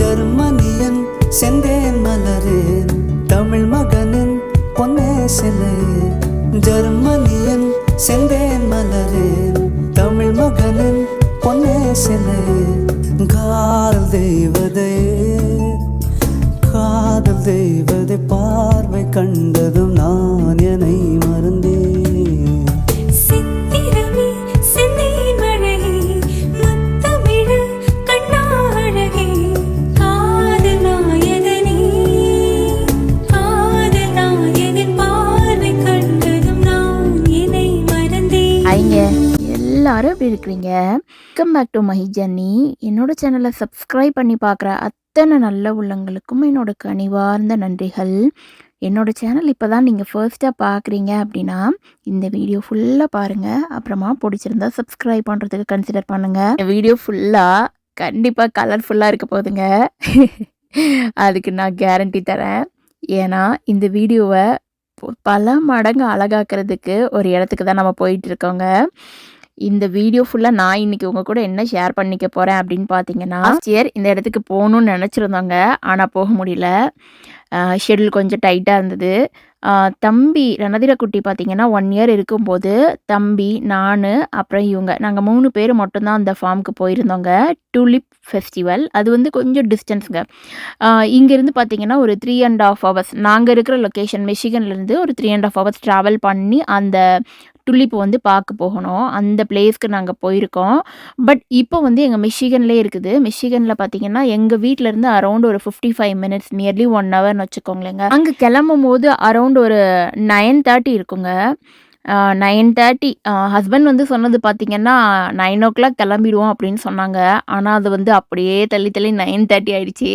ஜெர்மனியன் செந்தேன் மலரேன் தமிழ் மகனின் பொன்னே சிலை. ஜெர்மனியன் செந்தேன் மலரேன் தமிழ் மகனின் பொன்னே சிலை. காதல் தெய்வதே காதல் தெய்வதை பார்வை கண்டதும் எப்படி இருக்கிறீங்க கம் பேக் டு மை என்னோட சேனலை சப்ஸ்கிரைப் பண்ணி பார்க்குற அத்தனை நல்ல உள்ளங்களுக்கும் என்னோட கனிவார்ந்த நன்றிகள். என்னோட சேனல் இப்போ தான் நீங்கள் ஃபர்ஸ்ட்டாக பார்க்குறீங்க அப்படின்னா இந்த வீடியோ ஃபுல்லாக பாருங்கள் அப்புறமா பிடிச்சிருந்தா சப்ஸ்கிரைப் பண்ணுறதுக்கு கன்சிடர் பண்ணுங்கள் வீடியோ ஃபுல்லாக கண்டிப்பாக கலர்ஃபுல்லாக இருக்க போகுதுங்க. அதுக்கு நான் கேரண்டி தரேன். ஏன்னா இந்த வீடியோவை பல மடங்கு அழகாக்கிறதுக்கு ஒரு இடத்துக்கு தான் நம்ம போயிட்டு இருக்கோங்க. இந்த வீடியோ ஃபுல்லாக நான் இன்னைக்கு உங்கள் கூட என்ன ஷேர் பண்ணிக்க போகிறேன் அப்படின்னு பார்த்தீங்கன்னா இயர் இந்த இடத்துக்கு போகணும்னு நினச்சிருந்தோங்க ஆனால் போக முடியல. ஷெடியூல் கொஞ்சம் டைட்டாக இருந்தது. தம்பி ரணதிரக்குட்டி பார்த்தீங்கன்னா ஒன் இயர் இருக்கும்போது தம்பி நான் அப்புறம் இவங்க நாங்கள் மூணு பேர் மட்டும்தான் அந்த ஃபார்முக்கு போயிருந்தோங்க. டூலிப் ஃபெஸ்டிவல் அது வந்து கொஞ்சம் டிஸ்டன்ஸுங்க இங்கேருந்து பார்த்தீங்கன்னா ஒரு த்ரீ அண்ட் ஆஃப் ஹவர்ஸ் நாங்கள் இருக்கிற லொக்கேஷன் மெஷிகன்லேருந்து ஒரு three and half hours travel பண்ணி அந்த டுலிப் வந்து பார்க்க போகணும். அந்த பிளேஸ்க்கு நாங்கள் போயிருக்கோம். பட் இப்போ வந்து எங்கள் மிஷிகன்லேயே இருக்குது. மிஷிகனில் பார்த்தீங்கன்னா எங்கள் வீட்டிலேருந்து அரௌண்ட் ஒரு fifty five minutes nearly one ஹவர்னு வச்சுக்கோங்களேங்க. அங்கே கிளம்பும் போது அரௌண்ட் ஒரு நைன் தேர்ட்டி இருக்குங்க. நைன் தேர்ட்டி ஹஸ்பண்ட் வந்து சொன்னது பார்த்தீங்கன்னா நைன் ஓ கிளாக் கிளம்பிடுவோம் அப்படின்னு சொன்னாங்க. ஆனால் அது வந்து அப்படியே தள்ளி தள்ளி நைன் தேர்ட்டி ஆயிடுச்சு.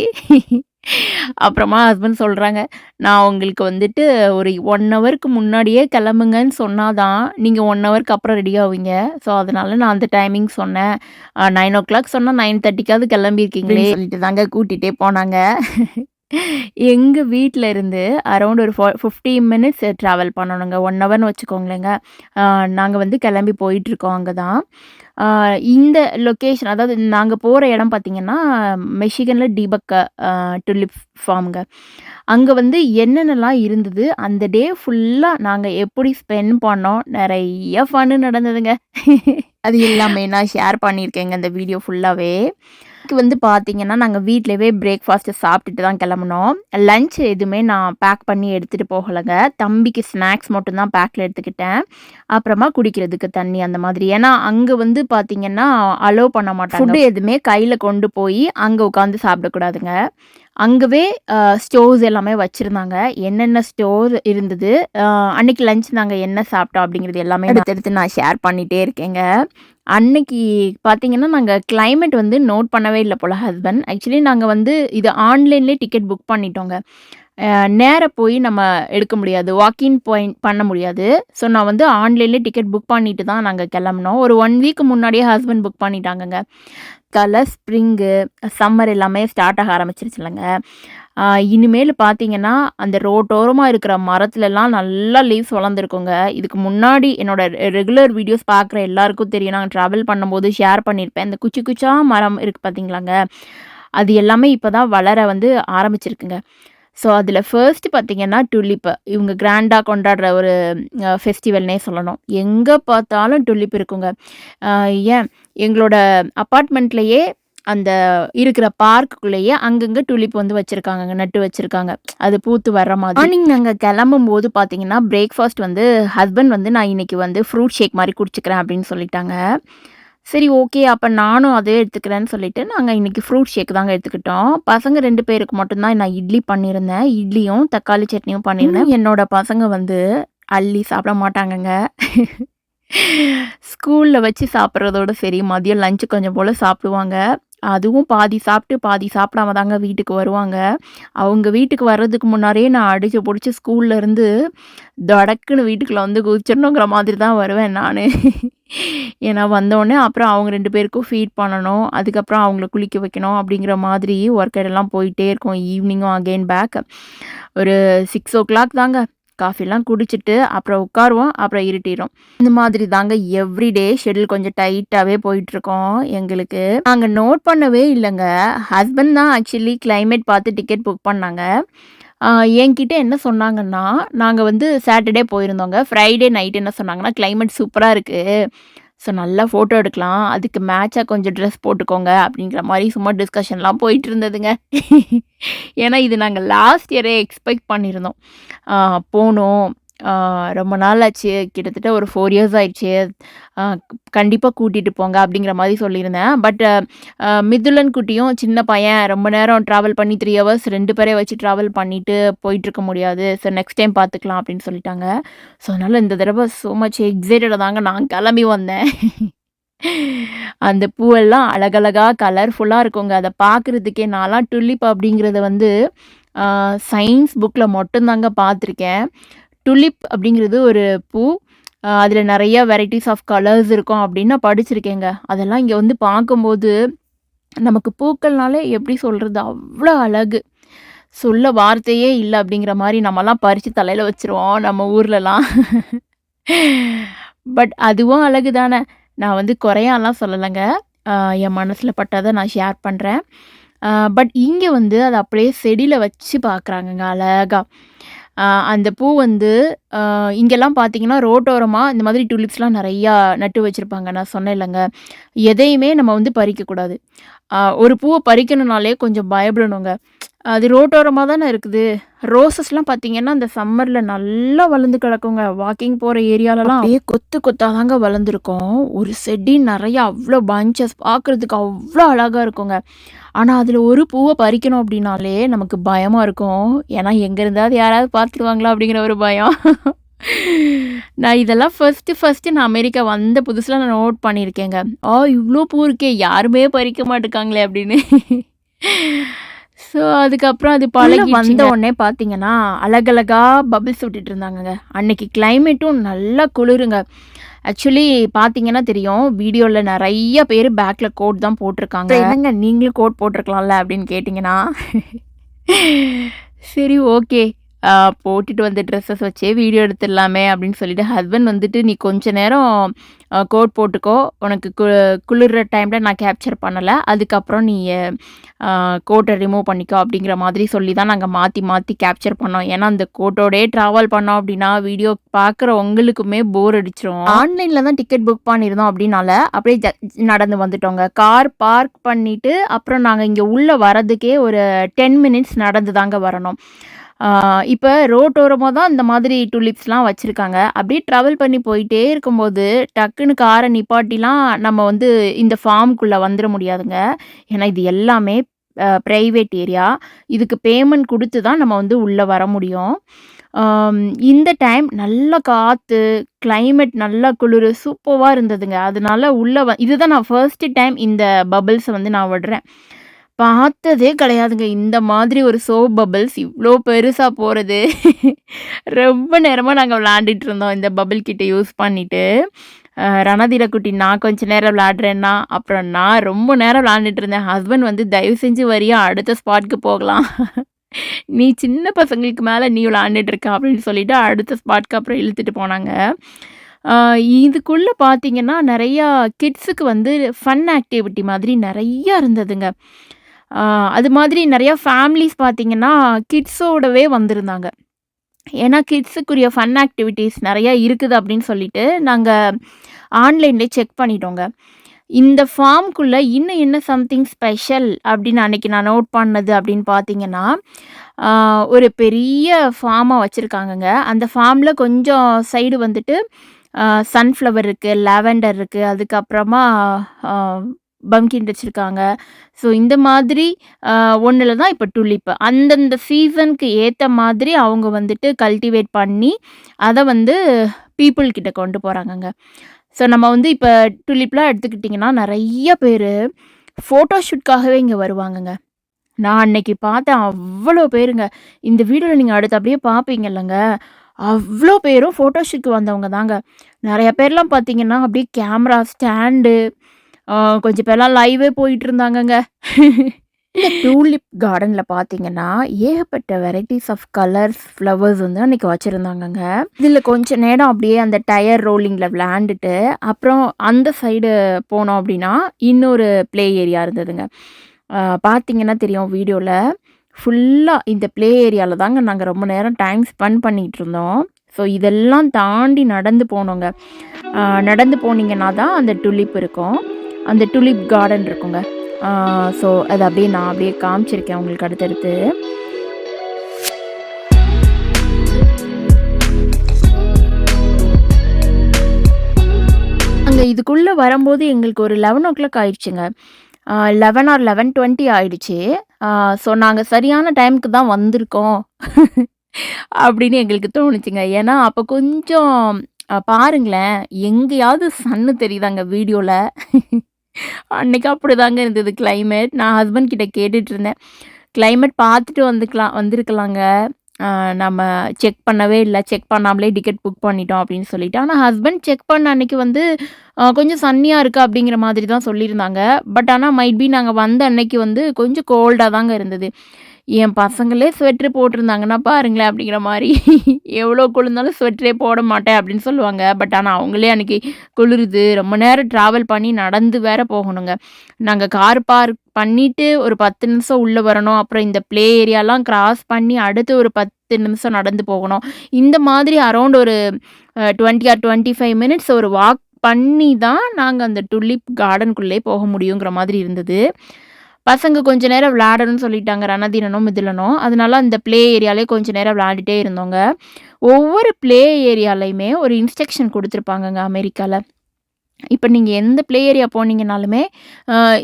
அப்புறமா ஹஸ்பண்ட் சொல்கிறாங்க நான் உங்களுக்கு வந்துட்டு ஒரு ஒன் ஹவருக்கு முன்னாடியே கிளம்புங்கன்னு சொன்னாதான் நீங்கள் ஒன் ஹவருக்கு அப்புறம் ரெடி ஆவீங்க. ஸோ அதனால நான் அந்த டைமிங் சொன்னேன். நைன் ஓ கிளாக் சொன்னால் நைன் தேர்ட்டிக்காவது கிளம்பியிருக்கீங்களே. சொல்லிட்டு தாங்க கூட்டிகிட்டே போனாங்க. எங்கள் வீட்டில் இருந்து அரௌண்ட் ஒரு ஃபோ ஃபிஃப்டி மினிட்ஸ் ட்ராவல் பண்ணணுங்க. ஒன் ஹவர்னு வச்சுக்கோங்களேங்க. நாங்கள் வந்து கிளம்பி போயிட்டுருக்கோம் அங்கே தான் இந்த லொக்கேஷன் அதாவது நாங்கள் போகிற இடம் பார்த்திங்கன்னா மெஷிகனில் டீபக் டுலிப் ஃபார்முங்க அங்கே வந்து என்னென்னலாம் இருந்தது அந்த டே ஃபுல்லாக நாங்கள் எப்படி ஸ்பெண்ட் பண்ணோம் நிறைய ஃபன்னு நடந்ததுங்க. அது எல்லாமே நான் ஷேர் பண்ணியிருக்கேங்க இந்த வீடியோ ஃபுல்லாகவே இதுக்கு வந்து பார்த்தீங்கன்னா நாங்கள் வீட்டிலவே பிரேக்ஃபாஸ்ட்டு சாப்பிட்டுட்டு தான் கிளம்புனோம். லஞ்ச் எதுவுமே நான் பேக் பண்ணி எடுத்துகிட்டு போகலைங்க. தம்பிக்கு ஸ்நாக்ஸ் மட்டும்தான் பேக்கில் எடுத்துக்கிட்டேன். அப்புறமா குடிக்கிறதுக்கு தண்ணி அந்த மாதிரி. ஏன்னா அங்கே வந்து பார்த்தீங்கன்னா அலோவ் பண்ண மாட்டாங்க. ஃபுட்டு எதுவுமே கையில் கொண்டு போய் அங்கே உட்காந்து சாப்பிடக்கூடாதுங்க. அங்கவே ஸ்டோர்ஸ் எல்லாமே வச்சுருந்தாங்க. என்னென்ன ஸ்டோர் இருந்தது? அன்னைக்கு லஞ்ச் நாங்கள் என்ன சாப்பிட்டோம் அப்படிங்கிறது எல்லாமே எடுத்து எடுத்து நான் ஷேர் பண்ணிகிட்டே இருக்கேங்க. அன்னைக்கு பார்த்தீங்கன்னா நாங்கள் கிளைமேட் வந்து நோட் பண்ணவே இல்லை போல் ஹஸ்பண்ட் ஆக்சுவலி நாங்கள் வந்து இது ஆன்லைன்லேயே டிக்கெட் புக் பண்ணிட்டோங்க. நேராக போய் நம்ம எடுக்க முடியாது. வாக்கின் பாயிண்ட் பண்ண முடியாது. ஸோ நான் வந்து ஆன்லைன்லேயே டிக்கெட் புக் பண்ணிட்டு தான் நாங்கள் கிளம்புனோம். ஒரு ஒன் வீக் முன்னாடியே ஹஸ்பண்ட் புக் பண்ணிட்டாங்கங்க. தலை ஸ்ப்ரிங்கு சம்மர் எல்லாமே ஸ்டார்ட் ஆக ஆரம்பிச்சிருச்சுலங்க. இனிமேல் பார்த்தீங்கன்னா அந்த ரோட்டோரமாக இருக்கிற மரத்துலலாம் நல்லா லீவ்ஸ் வளர்ந்துருக்குங்க. இதுக்கு முன்னாடி என்னோட ரெகுலர் வீடியோஸ் பார்க்குற எல்லாருக்கும் தெரியும். நாங்கள் ட்ராவல் பண்ணும்போது ஷேர் பண்ணியிருப்பேன் இந்த குச்சி குச்சா மரம் இருக்குது பார்த்தீங்களாங்க அது எல்லாமே இப்போ தான் வளர வந்து ஆரம்பிச்சிருக்குங்க. ஸோ அதில் ஃபர்ஸ்ட் பார்த்தீங்கன்னா டுலிப்பு இவங்க கிராண்டாக கொண்டாடுற ஒரு ஃபெஸ்டிவல்னே சொல்லணும். எங்கே பார்த்தாலும் டுலிப் இருக்குங்க. ஏன்? எங்களோட அப்பார்ட்மெண்ட்லேயே அந்த இருக்கிற பார்க்குள்ளேயே அங்கங்கே டுலிப் வந்து வச்சுருக்காங்க நட்டு வச்சுருக்காங்க. அது பூத்து வர்ற மாதிரி. மார்னிங் நாங்கள் கிளம்பும் போது பார்த்தீங்கன்னா பிரேக்ஃபாஸ்ட் வந்து ஹஸ்பண்ட் வந்து நான் இன்னைக்கு வந்து ஃப்ரூட் ஷேக் மாதிரி குடிச்சிக்கிறேன் அப்படின்னு சொல்லிட்டாங்க. சரி ஓகே அப்போ நானும் அதே எடுத்துக்கிறேன்னு சொல்லிட்டு நாங்கள் இன்றைக்கி ஃப்ரூட் ஷேக் தாங்க எடுத்துக்கிட்டோம். பசங்க ரெண்டு பேருக்கு மட்டும்தான் நான் இட்லி பண்ணியிருந்தேன். இட்லியும் தக்காளி சட்னியும் பண்ணியிருந்தேன். என்னோட பசங்க வந்து அள்ளி சாப்பிட மாட்டாங்கங்க. ஸ்கூலில் வச்சு சாப்பிட்றதோட சரி மதியம் லஞ்சு கொஞ்சம் போல் சாப்பிடுவாங்க. அதுவும் பாதி சாப்பிட்டு பாதி சாப்பிடாம தாங்க வீட்டுக்கு வருவாங்க. அவங்க வீட்டுக்கு வர்றதுக்கு முன்னாரே நான் அடிச்சு பிடிச்சி ஸ்கூல்லேருந்து தடக்குன்னு வீட்டுக்குள்ள வந்து குதிச்சிடணுங்கிற மாதிரி தான் வருவேன் நான். ஏன்னா வந்தோடனே அப்புறம் அவங்க ரெண்டு பேருக்கும் ஃபீட் பண்ணணும் அதுக்கப்புறம் அவங்கள குளிக்க வைக்கணும் அப்படிங்கிற மாதிரி ஒர்க் எல்லாம் போயிட்டே இருக்கும். ஈவினிங்கும் அகெயின் பேக் ஒரு சிக்ஸ் ஓ கிளாக் தாங்க. காஃபிலாம் குடிச்சிட்டு அப்புறம் உட்காருவோம் அப்புறம் இருட்டிடும் இந்த மாதிரி தாங்க எவ்ரிடே ஷெடியூல் கொஞ்சம் டைட்டாகவே போயிட்டுருக்கோம் எங்களுக்கு. நாங்கள் நோட் பண்ணவே இல்லைங்க. ஹஸ்பண்ட் தான் ஆக்சுவலி கிளைமேட் பார்த்து டிக்கெட் புக் பண்ணாங்க. என்கிட்ட என்ன சொன்னாங்கன்னா நாங்கள் வந்து சாட்டர்டே போயிருந்தோங்க. ஃப்ரைடே நைட் என்ன சொன்னாங்கன்னா கிளைமேட் சூப்பராக இருக்குது ஸோ நல்லா ஃபோட்டோ எடுக்கலாம். அதுக்கு மேட்சாக கொஞ்சம் ட்ரெஸ் போட்டுக்கோங்க அப்படிங்கிற மாதிரி சும்மா டிஸ்கஷன்லாம் போயிட்டு இருந்ததுங்க ஏன்னா இது நாங்கள் லாஸ்ட் இயரே எக்ஸ்பெக்ட் பண்ணியிருந்தோம். போனோம். ரொம்ப நாள் ஆச்சு கிட்டத்தட்ட ஒரு ஃபோர் இயர்ஸ் ஆயிடுச்சு. கண்டிப்பாக கூட்டிகிட்டு போங்க அப்படிங்கிற மாதிரி சொல்லியிருந்தேன். பட் மிதுலன் குட்டியும் சின்ன பையன் ரொம்ப நேரம் ட்ராவல் பண்ணி த்ரீ ஹவர்ஸ் ரெண்டு பேரே வச்சு ட்ராவல் பண்ணிட்டு போயிட்டுருக்க முடியாது. ஸோ நெக்ஸ்ட் டைம் பார்த்துக்கலாம் அப்படின்னு சொல்லிட்டாங்க. ஸோ அதனால் இந்த தடவை ஸோ மச் எக்ஸைட்டடாக தாங்க நான் கிளம்பி வந்தேன். அந்த பூவெல்லாம் அழகழகாக கலர்ஃபுல்லாக இருக்குங்க. அதை பார்க்குறதுக்கே நான்லாம் டுலிப் அப்படிங்கிறத வந்து சயின்ஸ் புக்கில் மட்டும்தாங்க பார்த்துருக்கேன் டுலிப் அப்படிங்கிறது ஒரு பூ. அதில் நிறைய வெரைட்டிஸ் ஆஃப் கலர்ஸ் இருக்கும் அப்படின்னு நான் படிச்சிருக்கேங்க. அதெல்லாம் இங்கே வந்து பார்க்கும்போது நமக்கு பூக்கள்னாலே எப்படி சொல்கிறது அவ்வளோ அழகு. சொல்ல வார்த்தையே இல்லை அப்படிங்கிற மாதிரி நம்மலாம் பறித்து தலையில் வச்சுருவோம் நம்ம ஊர்லலாம். பட் அதுவும் அழகு தானே நான் வந்து குறையாலாம் சொல்லலைங்க. என் மனசில் பட்டதை நான் ஷேர் பண்ணுறேன் பட் இங்கே வந்து அதை அப்படியே செடியில் வச்சு பார்க்குறாங்கங்க அழகா. அந்த பூ வந்து இங்கெல்லாம் பார்த்தீங்கன்னா ரோட்டோரமாக இந்த மாதிரி டூலிப்ஸ்லாம் நிறையா நட்டு வச்சுருப்பாங்க. நான் சொன்னேன் இல்லைங்க எதையுமே நம்ம வந்து பறிக்கக்கூடாது. ஒரு பூவை பறிக்கணுனாலே கொஞ்சம் பயப்படணுங்க. அது ரோட்டோரமாக தானே இருக்குது. ரோசஸ்லாம் பார்த்தீங்கன்னா அந்த சம்மரில் நல்லா வளர்ந்து கிடக்குங்க. வாக்கிங் போகிற ஏரியாலலாம் அப்படியே கொத்து கொத்தாதாங்க வளர்ந்துருக்கும். ஒரு செடி நிறைய அவ்வளோ பஞ்சஸ் பார்க்குறதுக்கு அவ்வளோ அழகாக இருக்குங்க. ஆனால் அதில் ஒரு பூவை பறிக்கணும் அப்படின்னாலே நமக்கு பயமாக இருக்கும். ஏன்னா எங்கே இருந்தாவது யாராவது பார்த்துருவாங்களா அப்படிங்கிற ஒரு பயம். நான் இதெல்லாம் ஃபஸ்ட்டு ஃபஸ்ட்டு நான் அமெரிக்கா வந்த புதுசில் நான் நோட் பண்ணியிருக்கேங்க. ஆ இவ்வளோ பூ இருக்கே. யாருமே பறிக்க மாட்டேக்காங்களே அப்படின்னு. ஸோ அதுக்கப்புறம் அது பழகி வந்த உடனே பார்த்தீங்கன்னா அழகழகா பபிள்ஸ் விட்டுட்டு இருந்தாங்கங்க. அன்னைக்கு கிளைமேட்டும் நல்லா குளிருங்க. ஆக்சுவலி பார்த்தீங்கன்னா தெரியும் வீடியோவில் நிறைய பேர் பேக்கில் கோட் தான் போட்டிருக்காங்க. என்னங்க நீங்களும் கோட் போட்டிருக்கலாம்ல அப்படின்னு கேட்டிங்கன்னா? சரி ஓகே போட்டுட்டு வந்த ட்ரெஸ்ஸஸ் வச்சே வீடியோ எடுத்துடலாமே அப்படின்னு சொல்லிட்டு ஹஸ்பண்ட் வந்துட்டு நீ கொஞ்ச நேரம் கோட் போட்டுக்கோ. உனக்கு கு குளிர்ற டைமில் நான் கேப்சர் பண்ணலை. அதுக்கப்புறம் நீ கோட்டை ரிமூவ் பண்ணிக்கோ. அப்படிங்கிற மாதிரி சொல்லி தான் நாங்கள் மாற்றி மாற்றி கேப்சர் பண்ணோம். ஏன்னா அந்த கோட்டோடே ட்ராவல் பண்ணோம் அப்படின்னா வீடியோ பார்க்குற உங்களுக்குமே போர் அடிச்சிரும். ஆன்லைனில் தான் டிக்கெட் புக் பண்ணியிருந்தோம் அப்படின்னால அப்படியே ஜ- நடந்து வந்துட்டோங்க. கார் பார்க் பண்ணிவிட்டு அப்புறம் நாங்கள் இங்கே உள்ளே வரதுக்கே ஒரு டென் மினிட்ஸ் நடந்து தாங்க வரணும். இப்போ ரோட்டோரமாக தான் இந்த மாதிரி டூலிப்ஸ்லாம் வச்சுருக்காங்க. அப்படியே ட்ராவல் பண்ணி போயிட்டே இருக்கும்போது டக்குன்னு காரை நிப்பாட்டிலாம் நம்ம வந்து இந்த ஃபார்முக்குள்ளே வந்துட முடியாதுங்க. ஏன்னா இது எல்லாமே ப்ரைவேட் ஏரியா இதுக்கு பேமெண்ட் கொடுத்து தான் நம்ம வந்து உள்ளே வர முடியும். இந்த டைம் நல்ல காற்று கிளைமேட் நல்லா குளிர் சூப்பராக இருந்ததுங்க. அதனால உள்ளே வ இதுதான் நான் ஃபர்ஸ்ட் டைம் இந்த பபிள்ஸை வந்து நான் விடுறேன். பார்த்ததே கிடையாதுங்க. இந்த மாதிரி ஒரு சோப் பபிள்ஸ் இவ்வளோ பெருசாக போகிறது ரொம்ப நேரமாக நாங்கள் விளாண்டுட்டு இருந்தோம். இந்த பபிள் கிட்ட யூஸ் பண்ணிட்டு. அஹ் ரணதீர குட்டி நான் கொஞ்ச நேரம் விளையாடுறேன்னா அப்புறம் நான் ரொம்ப நேரம் விளாண்டுட்டு இருந்தேன். ஹஸ்பண்ட் வந்து தயவு செஞ்சு வரியா அடுத்த ஸ்பாட்க்கு போகலாம். நீ சின்ன பசங்களுக்கு மேலே நீ விளாண்டுட்டு இருக்க அப்படின்னு சொல்லிட்டு அடுத்த ஸ்பாட்க்கு அப்புறம் இழுத்துட்டு போனாங்க. இதுக்குள்ளே பார்த்தீங்கன்னா நிறையா கிட்ஸுக்கு வந்து ஃபன் ஆக்டிவிட்டி மாதிரி நிறையா இருந்ததுங்க. அது மாதிரி நிறையா ஃபேமிலிஸ் பார்த்திங்கன்னா கிட்ஸோடவே வந்திருந்தாங்க. ஏன்னா கிட்ஸுக்குரிய ஃபன் ஆக்டிவிட்டீஸ் நிறையா இருக்குது அப்படின்னு சொல்லிட்டு நாங்கள் ஆன்லைன்லேயே செக் பண்ணிட்டோங்க. இந்த ஃபார்ம்குள்ளே இன்னும் என்ன சம்திங் ஸ்பெஷல் அப்படின்னு அன்னைக்கு நான் நோட் பண்ணது அப்படின்னு பார்த்தீங்கன்னா ஒரு பெரிய ஃபார்மாக வச்சுருக்காங்கங்க. அந்த ஃபார்மில் கொஞ்சம் சைடு வந்துட்டு சன்ஃப்ளவர் இருக்குது லாவெண்டர் இருக்குது அதுக்கப்புறமா பம்கின் வச்சுருக்காங்க. ஸோ இந்த மாதிரி ஒன்றில் தான் இப்போ டுலிப்பு அந்தந்த சீசனுக்கு ஏற்ற மாதிரி அவங்க வந்துட்டு கல்டிவேட் பண்ணி அதை வந்து பீப்புள்கிட்ட கொண்டு போகிறாங்கங்க ஸோ நம்ம வந்து இப்போ டுலிப்லாம் எடுத்துக்கிட்டிங்கன்னா நிறைய பேர் ஃபோட்டோஷூட்காகவே இங்கே வருவாங்கங்க. நான் அன்னைக்கு பார்த்தேன் அவ்வளோ பேருங்க. இந்த வீடியோவில் நீங்கள் அடுத்து அப்படியே பார்ப்பீங்கல்லங்க. அவ்வளோ பேரும் ஃபோட்டோஷூட்க்கு வந்தவங்க தாங்க. நிறைய பேர்லாம் பார்த்தீங்கன்னா அப்படியே கேமரா ஸ்டாண்டு கொஞ்சம் பேர்லாம் லைவே போயிட்டு இருந்தாங்கங்க இந்த டூலிப் கார்டனில் பார்த்தீங்கன்னா ஏகப்பட்ட வெரைட்டிஸ் ஆஃப் கலர்ஸ் ஃப்ளவர்ஸ் வந்து அன்றைக்கி வச்சுருந்தாங்கங்க. இதில் கொஞ்ச நேரம் அப்படியே அந்த டயர் ரோலிங்கில் விளையாண்டுட்டு அப்புறம் அந்த சைடு போனோம் அப்படின்னா இன்னொரு ப்ளே ஏரியா இருந்ததுங்க. ஆஹ் பார்த்தீங்கன்னா தெரியும் வீடியோவில் ஃபுல்லாக இந்த ப்ளே ஏரியாவில் தாங்க நாங்கள் ரொம்ப நேரம் டைம் ஸ்பெண்ட் பண்ணிகிட்டு இருந்தோம் ஸோ இதெல்லாம் தாண்டி நடந்து போனோங்க. நடந்து போனீங்கன்னா தான் அந்த டுலிப் இருக்கும். அந்த டுலிப் கார்டன் இருக்குங்க. ஸோ அது அப்படியே நான் அப்படியே காமிச்சிருக்கேன் உங்களுக்கு அடுத்தடுத்து. அங்கே இதுக்குள்ளே வரும்போது எங்களுக்கு ஒரு லெவன் ஓ கிளாக் ஆயிடுச்சுங்க லெவன் ஆர் லெவன் டுவெண்ட்டி ஆயிடுச்சு. ஸோ நாங்கள் சரியான டைமுக்கு தான் வந்திருக்கோம். அப்படின்னு எங்களுக்கு தோணுச்சுங்க. ஏன்னா அப்போ கொஞ்சம் பாருங்களேன் எங்கேயாவது சன்னு தெரியுதாங்க வீடியோவில் அன்னைக்கு அப்படிதாங்க இருந்தது கிளைமேட் நான் ஹஸ்பண்ட் கிட்ட கேட்டுட்டு இருந்தேன் பார்த்துட்டு வந்துக்கலாம் வந்திருக்கலாங்க. நம்ம செக் பண்ணவே இல்லை. செக் பண்ணாமலே டிக்கெட் புக் பண்ணிட்டோம் அப்படின்னு சொல்லிட்டு. ஆனால் ஹஸ்பண்ட் செக் பண்ண அன்னைக்கு வந்து கொஞ்சம் சன்னியாக இருக்குது அப்படிங்கிற மாதிரி தான் சொல்லியிருந்தாங்க. பட் ஆனால் மைட் பி நாங்கள் வந்த அன்னைக்கு வந்து கொஞ்சம் கோல்டாக தாங்க இருந்தது. என் பசங்களே ஸ்வெட்ரு போட்டிருந்தாங்கன்னா பாருங்களேன் அப்படிங்கிற மாதிரி. எவ்வளோ குளிர்ந்தாலும் ஸ்வெட்டரே போட மாட்டேன் அப்படின்னு சொல்லுவாங்க. பட் ஆனால் அவங்களே அன்றைக்கி குளிருது. ரொம்ப நேரம் ட்ராவல் பண்ணி நடந்து வேற போகணுங்க. நாங்கள் கார் பார்க் பண்ணிவிட்டு ஒரு பத்து நிமிஷம் உள்ளே வரணும். அப்புறம் இந்த ப்ளே ஏரியாலாம் கிராஸ் பண்ணி அடுத்து ஒரு பத்து நிமிஷம் நடந்து போகணும். இந்த மாதிரி அரௌண்ட் ஒரு twenty or twenty five minutes ஒரு வாக் பண்ணி தான் நாங்கள் அந்த டுலிப் கார்டனுக்குள்ளே போக முடியுங்கிற மாதிரி இருந்தது. பசங்க கொஞ்ச நேரம் விளையாடணும்னு சொல்லிட்டாங்க ரணதினனும் மிதிலனும் அதனால அந்த ப்ளே ஏரியாலே கொஞ்ச நேரம் விளையாடிட்டே இருந்தோங்க. ஒவ்வொரு ப்ளே ஏரியாலையுமே ஒரு இன்ஸ்ட்ரக்ஷன் கொடுத்துருப்பாங்கங்க அமெரிக்காவில் இப்போ நீங்கள் எந்த ப்ளே ஏரியா போனீங்கனாலுமே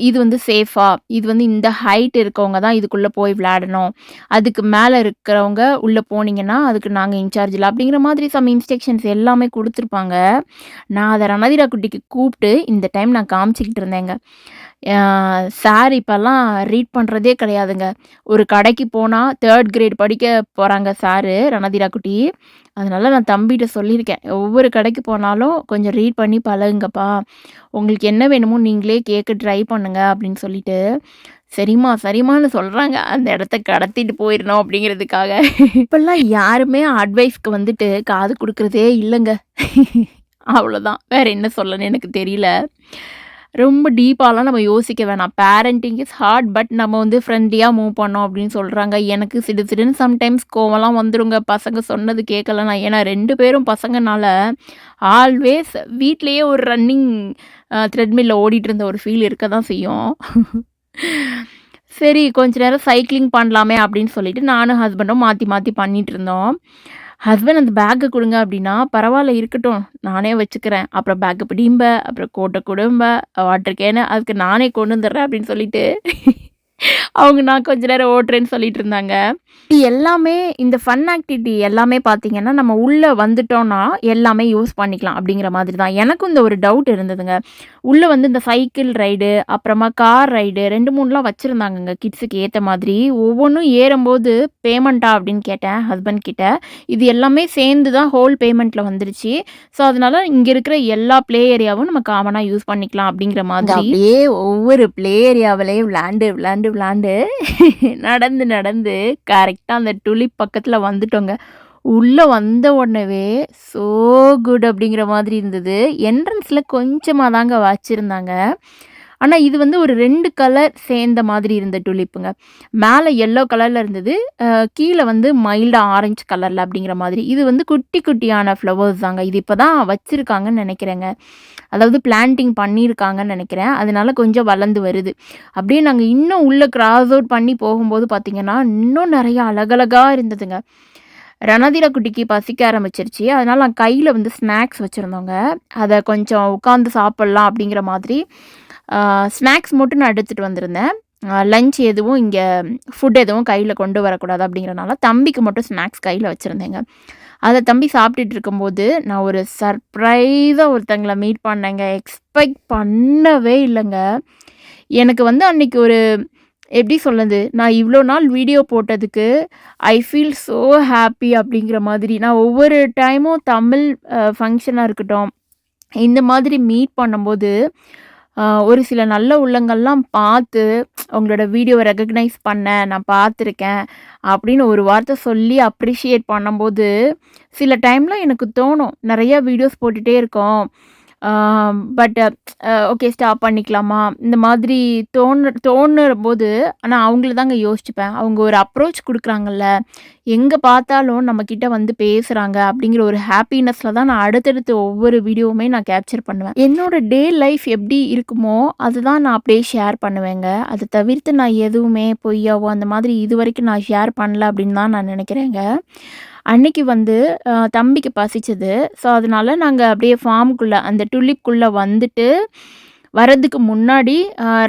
இது வந்து சேஃபாக இது வந்து இந்த ஹைட் இருக்கவங்க தான் இதுக்குள்ளே போய் விளையாடணும். அதுக்கு மேலே இருக்கிறவங்க உள்ளே போனீங்கன்னா அதுக்கு நாங்கள் இன்சார்ஜ் இல்லை அப்படிங்கிற மாதிரி சம் இன்ஸ்ட்ரக்ஷன்ஸ் எல்லாமே கொடுத்துருப்பாங்க. நான் அதை ரணதிரா குட்டிக்கு கூப்பிட்டு இந்த டைம் நான் காமிச்சிக்கிட்டு இருந்தேங்க. சார் இப்போல்லாம் ரீட் பண்ணுறதே கிடையாதுங்க. ஒரு கடைக்கு போனால் தேர்ட் கிரேட் படிக்க போகிறாங்க சாரு ரணதீரா குட்டி. அதனால நான் தம்பிகிட்ட சொல்லியிருக்கேன். ஒவ்வொரு கடைக்கு போனாலும் கொஞ்சம் ரீட் பண்ணி பழகுங்கப்பா. உங்களுக்கு என்ன வேணுமோ நீங்களே கேட்க ட்ரை பண்ணுங்க அப்படின்னு சொல்லிட்டு. சரிம்மா சரிம்மான்னு சொல்கிறாங்க அந்த இடத்த கடத்திட்டு போயிடணும் அப்படிங்கிறதுக்காக. இப்போல்லாம் யாருமே அட்வைஸ்க்கு வந்துட்டு காது கொடுக்குறதே இல்லைங்க. அவ்வளோதான் வேற என்ன சொல்லணும்னு எனக்கு தெரியல. ரொம்ப டீப்பாலாம் நம்ம யோசிக்க வேணாம். பேரண்டிங் இஸ் ஹார்ட் பட் நம்ம வந்து ஃப்ரெண்ட்லியாக மூவ் பண்ணோம் அப்படின்னு சொல்கிறாங்க எனக்கு சிடு சிடுன்னு சம்டைம்ஸ் கோவம்லாம் வந்துடுங்க பசங்க சொன்னது கேட்கலனா ஏன்னா ரெண்டு பேரும் பசங்கனால ஆல்வேஸ் வீட்லேயே ஒரு ரன்னிங் த்ரெட்மில்ல ஓடிட்டு இருந்த ஒரு ஃபீல் இருக்க தான் செய்யும். சரி கொஞ்ச நேரம் சைக்கிளிங் பண்ணலாமே அப்படின்னு சொல்லிட்டு நானும் ஹஸ்பண்டும் மாற்றி மாற்றி பண்ணிகிட்டு இருந்தோம் ஹஸ்பண்ட் அந்த பேக்கை கொடுங்க அப்படின்னா பரவாயில்ல இருக்கட்டும். நானே வச்சுக்கிறேன். அப்புறம் பேக்கை பிடிம்ப அப்புறம் கோட்டை கொடும்ப வாட்டர் கேனு அதுக்கு நானே கொண்டு வந்துடுறேன் அப்படின்னு சொல்லிட்டு. அவங்க நான் கொஞ்ச நேரம் ஓட்டுறேன்னு சொல்லிட்டு இருந்தாங்க. எல்லாமே இந்த ஃபன் ஆக்டிவிட்டி எல்லாமே பார்த்தீங்கன்னா நம்ம உள்ளே வந்துட்டோம்னா எல்லாமே யூஸ் பண்ணிக்கலாம் அப்படிங்கிற மாதிரி தான். எனக்கும் இந்த ஒரு டவுட் இருந்ததுங்க. உள்ளே வந்து இந்த சைக்கிள் ரைடு அப்புறமா கார் ரைடு ரெண்டு மூணுலாம் வச்சுருந்தாங்கங்க கிட்ஸுக்கு ஏற்ற மாதிரி. ஒவ்வொன்றும் ஏறும்போது பேமெண்ட்டா அப்படின்னு கேட்டேன் ஹஸ்பண்ட் கிட்ட. இது எல்லாமே சேர்ந்து தான் ஹோல் பேமெண்ட்டில் வந்துருச்சு. ஸோ அதனால இங்கே இருக்கிற எல்லா ப்ளே ஏரியாவும் நம்ம காமனாக யூஸ் பண்ணிக்கலாம் அப்படிங்கிற மாதிரி. அப்படியே ஒவ்வொரு பிளே ஏரியாவிலேயே விளாண்டு விளாண்டு விளாண்டு நடந்து நடந்து கரெக்டாக அந்த டுலிப் பக்கத்தில் வந்துட்டோங்க. உள்ளே வந்த உடனே சோ குட் அப்படிங்கிற மாதிரி இருந்தது. என்ட்ரன்ஸில் கொஞ்சமாக தாங்க வச்சுருந்தாங்க. ஆனால் இது வந்து ஒரு ரெண்டு கலர் சேர்ந்த மாதிரி இருந்த டுலிப்புங்க மேலே எல்லோ கலரில் இருந்தது. கீழே வந்து மைல்டாக ஆரஞ்சு கலரில் அப்படிங்கிற மாதிரி. இது வந்து குட்டி குட்டியான ஃப்ளவர்ஸ் தாங்க. இது இப்போ தான் வச்சுருக்காங்கன்னு நினைக்கிறேங்க. அதாவது பிளான்டிங் பண்ணியிருக்காங்கன்னு நினைக்கிறேன். அதனால கொஞ்சம் வளர்ந்து வருது. அப்படியே நாங்கள் இன்னும் உள்ளே கிராஸ் அவுட் பண்ணி போகும்போது பார்த்திங்கன்னா இன்னும் நிறைய அழகழகாக இருந்ததுங்க. ரணதீர குட்டிக்கு பசிக்க ஆரம்பிச்சிருச்சு. அதனால் நான் கையில் வந்து ஸ்நாக்ஸ் வச்சுருந்தோங்க. அதை கொஞ்சம் உட்காந்து சாப்பிட்லாம் அப்படிங்கிற மாதிரி ஸ்நாக்ஸ் மட்டும் நான் எடுத்துகிட்டு வந்திருந்தேன். லஞ்ச் எதுவும் இங்கே ஃபுட் எதுவும் கையில் கொண்டு வரக்கூடாது அப்படிங்கிறனால தம்பிக்கு மட்டும் ஸ்நாக்ஸ் கையில் வச்சுருந்தேங்க. அதை தம்பி சாப்பிட்டுட்டு இருக்கும்போது நான் ஒரு சர்ப்ரைஸாக ஒருத்தங்களை மீட் பண்ணேங்க. எக்ஸ்பெக்ட் பண்ணவே இல்லைங்க. எனக்கு வந்து அன்றைக்கி ஒரு எப்படி சொல்லுது நான் இவ்வளோ நாள் வீடியோ போட்டதுக்கு ஐ ஃபீல் ஸோ ஹாப்பி அப்படிங்கிற மாதிரி. நான் ஒவ்வொரு டைமும் தமிழ் ஃபங்க்ஷனாக இருக்கட்டும் இந்த மாதிரி மீட் பண்ணும்போது ஒரு சில நல்ல உள்ளங்கள்லாம் பார்த்து உங்களோட வீடியோவை ரெக்கக்னைஸ் பண்ணேன் நான் பார்த்துருக்கேன் அப்படின்னு ஒரு வார்த்தை சொல்லி அப்ரிஷியேட் பண்ணும்போது சில டைமில் எனக்கு தோணும். நிறைய வீடியோஸ் போட்டுகிட்டே இருக்கோம். பட் ஓகே ஸ்டாப் பண்ணிக்கலாமா? இந்த மாதிரி தோணு தோணுற போது ஆனால் அவங்கள தாங்க யோசிச்சுப்பேன். அவங்க ஒரு அப்ரோச் கொடுக்குறாங்கல்ல எங்கே பார்த்தாலும் நம்மக்கிட்ட வந்து பேசுகிறாங்க அப்படிங்கிற ஒரு ஹாப்பினஸில் தான் நான் அடுத்தடுத்து ஒவ்வொரு வீடியோவுமே நான் கேப்சர் பண்ணுவேன். என்னோட டே லைஃப் எப்படி இருக்குமோ அதுதான் நான் அப்படியே ஷேர் பண்ணுவேங்க. அதை தவிர்த்து நான் எதுவுமே பொய்யாவோ அந்த மாதிரி இது வரைக்கும் நான் ஷேர் பண்ணல அப்படின்னு தான் நான் நினைக்கிறேங்க. அன்னைக்கு வந்து தம்பிக்கு பசிச்சது. ஸோ அதனால நாங்கள் அப்படியே ஃபார்முக்குள்ளே அந்த டுலிப்குள்ளே வந்துட்டு வரதுக்கு முன்னாடி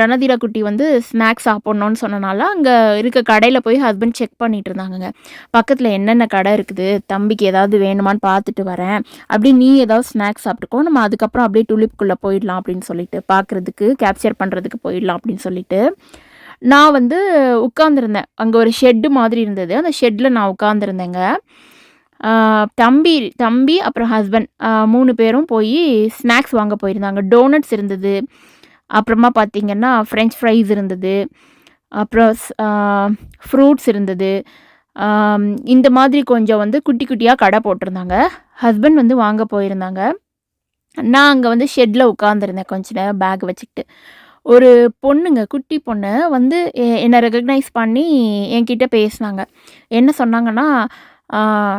ரணதீரா குட்டி வந்து ஸ்நாக்ஸ் சாப்பிட்ணுன்னு சொன்னனால அங்கே இருக்க கடையில் போய் ஹஸ்பண்ட் செக் பண்ணிட்டு இருந்தாங்கங்க பக்கத்தில் என்னென்ன கடை இருக்குது தம்பிக்கு ஏதாவது வேணுமான்னு பார்த்துட்டு வரேன். அப்படி நீ ஏதாவது ஸ்நாக்ஸ் சாப்பிட்டுக்கோ நம்ம அதுக்கப்புறம் அப்படியே டுலிப்குள்ளே போயிடலாம் அப்படின்னு சொல்லிட்டு பார்க்குறதுக்கு கேப்சர் பண்ணுறதுக்கு போயிடலாம் அப்படின்னு சொல்லிட்டு நான் வந்து உட்காந்துருந்தேன் அங்கே ஒரு ஷெட்டு மாதிரி இருந்தது. அந்த ஷெட்டில் நான் உட்காந்துருந்தேங்க தம்பி தம்பி அப்புறம் ஹஸ்பண்ட் மூணு பேரும் போய் ஸ்நாக்ஸ் வாங்க போயிருந்தாங்க. டோனட்ஸ் இருந்தது. அப்புறமா பார்த்தீங்கன்னா ஃப்ரெஞ்ச் ஃப்ரைஸ் இருந்தது. அப்புறம் ஃப்ரூட்ஸ் இருந்தது. இந்த மாதிரி கொஞ்சம் வந்து குட்டி குட்டியாக கடை போட்டிருந்தாங்க. ஹஸ்பண்ட் வந்து வாங்க போயிருந்தாங்க. நான் அங்கே வந்து ஷெட்டில் உட்காந்துருந்தேன் கொஞ்ச நேரம் பேக் வச்சுக்கிட்டு. ஒரு பொண்ணுங்க குட்டி பொண்ணு வந்து எ- என்னை ரெகக்னைஸ் பண்ணி என்கிட்ட பேசினாங்க. என்ன சொன்னாங்கன்னா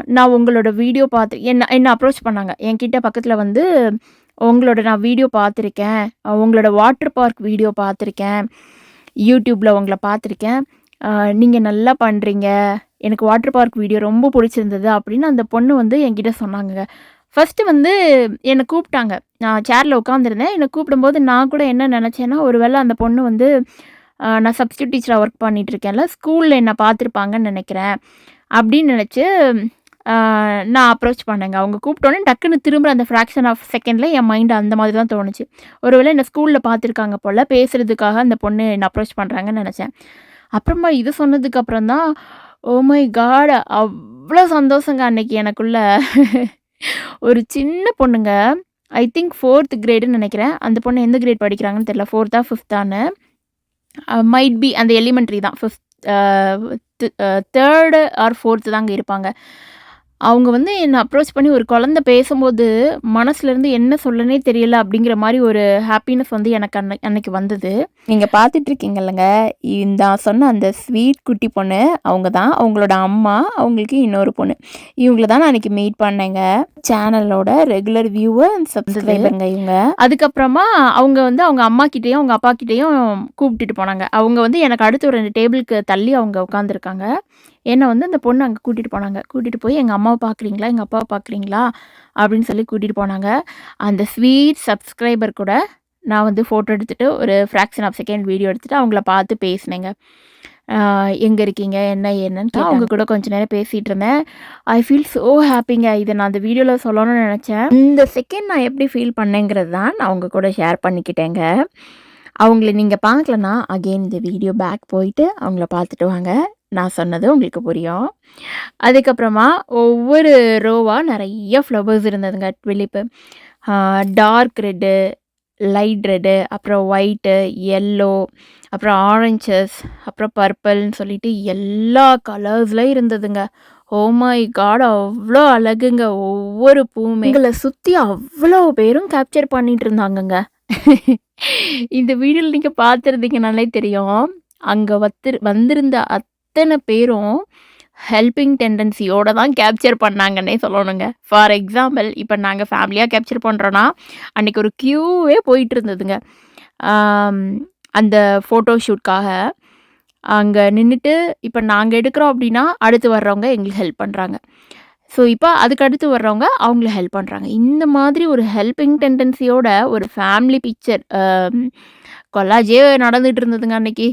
நான் உங்களோட வீடியோ பார்த்து என்ன என்ன அப்ரோச் பண்ணாங்க. என்கிட்ட பக்கத்தில் வந்து உங்களோட நான் வீடியோ பார்த்துருக்கேன் உங்களோட வாட்டர் பார்க் வீடியோ பார்த்துருக்கேன் யூடியூப்பில் உங்களை பார்த்துருக்கேன் நீங்கள் நல்லா பண்ணுறீங்க எனக்கு வாட்டர் பார்க் வீடியோ ரொம்ப பிடிச்சிருந்தது. அப்படின்னு அந்த பொண்ணு வந்து என்கிட்ட சொன்னாங்க ஃபஸ்ட்டு வந்து என்னை கூப்பிட்டாங்க. நான் சேரில் உட்காந்துருந்தேன் என்னை கூப்பிடும்போது நான் கூட என்ன நினச்சேன்னா ஒருவேளை அந்த பொண்ணு வந்து நான் சப்ஸ்டியூட் டீச்சராக ஒர்க் பண்ணிகிட்ருக்கேன்ல இருக்கேன்ல ஸ்கூலில் என்னை பார்த்துருப்பாங்கன்னு நினைக்கிறேன். அப்படின்னு நினச்சி நான் அப்ரோச் பண்ணேங்க. அவங்க கூப்பிட்டோன்னே டக்குன்னு திரும்ப அந்த ஃப்ராக்ஷன் ஆஃப் செகண்டில் என் மைண்டு அந்த மாதிரி தான் தோணுச்சு. ஒருவேளை என்னை ஸ்கூலில் பார்த்துருக்காங்க போல் பேசுகிறதுக்காக அந்த பொண்ணு என்னை அப்ரோச் பண்ணுறாங்கன்னு நினச்சேன். அப்புறமா இது சொன்னதுக்கு அப்புறம் தான் ஓ oh மை காட் அவ்வளோ சந்தோஷங்க அன்னைக்கு எனக்குள்ள. ஒரு சின்ன பொண்ணுங்க. ஐ திங்க் ஃபோர்த் கிரேடுன்னு நினைக்கிறேன். அந்த பொண்ணு எந்த கிரேட் படிக்கிறாங்கன்னு தெரியல. ஃபோர்த்தா ஃபிஃப்த்தான்னு மைட் பி அந்த எலிமெண்ட்ரி தான். ஃபிஃப்த் தேர்டு ஆர் ஃபோர்த்து தாங்க இருப்பாங்க. அவங்க வந்து என்னை அப்ரோச் பண்ணி ஒரு குழந்த பேசும்போது மனசுலேருந்து என்ன சொல்லனே தெரியல அப்படிங்கிற மாதிரி ஒரு ஹாப்பினஸ் வந்து எனக்கு அன்னை அன்னைக்கு வந்தது. நீங்கள் பார்த்துட்டு இருக்கீங்கல்லங்க இந்த சொன்ன அந்த ஸ்வீட் குட்டி பொண்ணு அவங்க தான் அவங்களோட அம்மா அவங்களுக்கு இன்னொரு பொண்ணு. இவங்கள தான் நான் அன்னைக்கு மீட் பண்ணேங்க. சேனலோட ரெகுலர் வியூவர் அண்ட் சப்ஸ்கிரைபருங்க இவங்க. அதுக்கப்புறமா அவங்க வந்து அவங்க அம்மா கிட்டேயும் அவங்க அப்பா கிட்டேயும் கூப்பிட்டுட்டு போனாங்க. அவங்க வந்து எனக்கு அடுத்து ஒரு ரெண்டு டேபிளுக்கு தள்ளி அவங்க உட்காந்துருக்காங்க என்னை வந்து அந்த பொண்ணு அங்கே கூட்டிகிட்டு போனாங்க. கூட்டிகிட்டு போய் எங்கள் அம்மாவை பார்க்குறீங்களா எங்கள் அப்பாவை பார்க்குறீங்களா அப்படின்னு சொல்லி கூட்டிகிட்டு போனாங்க. அந்த ஸ்வீட் சப்ஸ்கிரைபர் கூட நான் வந்து ஃபோட்டோ எடுத்துகிட்டு ஒரு ஃப்ராக்ஷன் ஆஃப் செகண்ட் வீடியோ எடுத்துகிட்டு அவங்கள பார்த்து பேசினேங்க. எங்கே இருக்கீங்க? என்ன என்னன்னு அவங்க கூட கொஞ்ச நேரம் பேசிகிட்டு இருந்தேன். ஐ ஃபீல் ஸோ ஹாப்பிங்க இதை நான் அந்த வீடியோவில் சொல்லணும்னு நினச்சேன். இந்த செகண்ட் நான் எப்படி ஃபீல் பண்ணேங்கிறது தான் நான் அவங்க கூட ஷேர் பண்ணிக்கிட்டேங்க. அவங்கள நீங்கள் பார்க்கலன்னா அகெயின் இந்த வீடியோ பேக் போயிட்டு அவங்கள பார்த்துட்டு வாங்க. நான் சொன்னது உங்களுக்கு புரியும். அதுக்கப்புறமா ஒவ்வொரு ரோவாக நிறைய ஃப்ளவர்ஸ் இருந்ததுங்க. Tulip dark red light red அப்புறம் ஒயிட்டு எல்லோ அப்புறம் ஆரஞ்சஸ் அப்புறம் பர்பிள்னு சொல்லிட்டு எல்லா கலர்ஸ்லையும் இருந்ததுங்க. ஓ மை காட் அவ்வளோ அழகுங்க. ஒவ்வொரு பூவுமே. எங்களை சுற்றி அவ்வளோ பேரும் கேப்சர் பண்ணிட்டு இருந்தாங்கங்க. இந்த வீடியோவில் நீங்கள் பார்த்துருந்தீங்கனாலே தெரியும். அங்கே வத்து வந்திருந்த அத்தனை பேரும் ஹெல்பிங் டெண்டன்சியோடு தான் கேப்சர் பண்ணாங்கன்னே சொல்லணுங்க. ஃபார் எக்ஸாம்பிள் இப்போ நாங்கள் ஃபேமிலியாக கேப்சர் பண்ணுறோன்னா அன்றைக்கி ஒரு க்யூவே போயிட்டு இருந்ததுங்க அந்த ஃபோட்டோ ஷூட்காக அங்கே நின்றுட்டு இப்போ நாங்கள் எடுக்கிறோம் அப்படின்னா அடுத்து வர்றவங்க எங்களுக்கு ஹெல்ப் பண்ணுறாங்க ஸோ இப்போ அதுக்கு அடுத்து வர்றவங்க அவங்கள ஹெல்ப் பண்ணுறாங்க இந்த மாதிரி ஒரு ஹெல்பிங் டெண்டன்சியோட ஒரு ஃபேமிலி பிக்சர் கொல்லாஜே நடந்துகிட்டு இருந்ததுங்க அன்னைக்கு.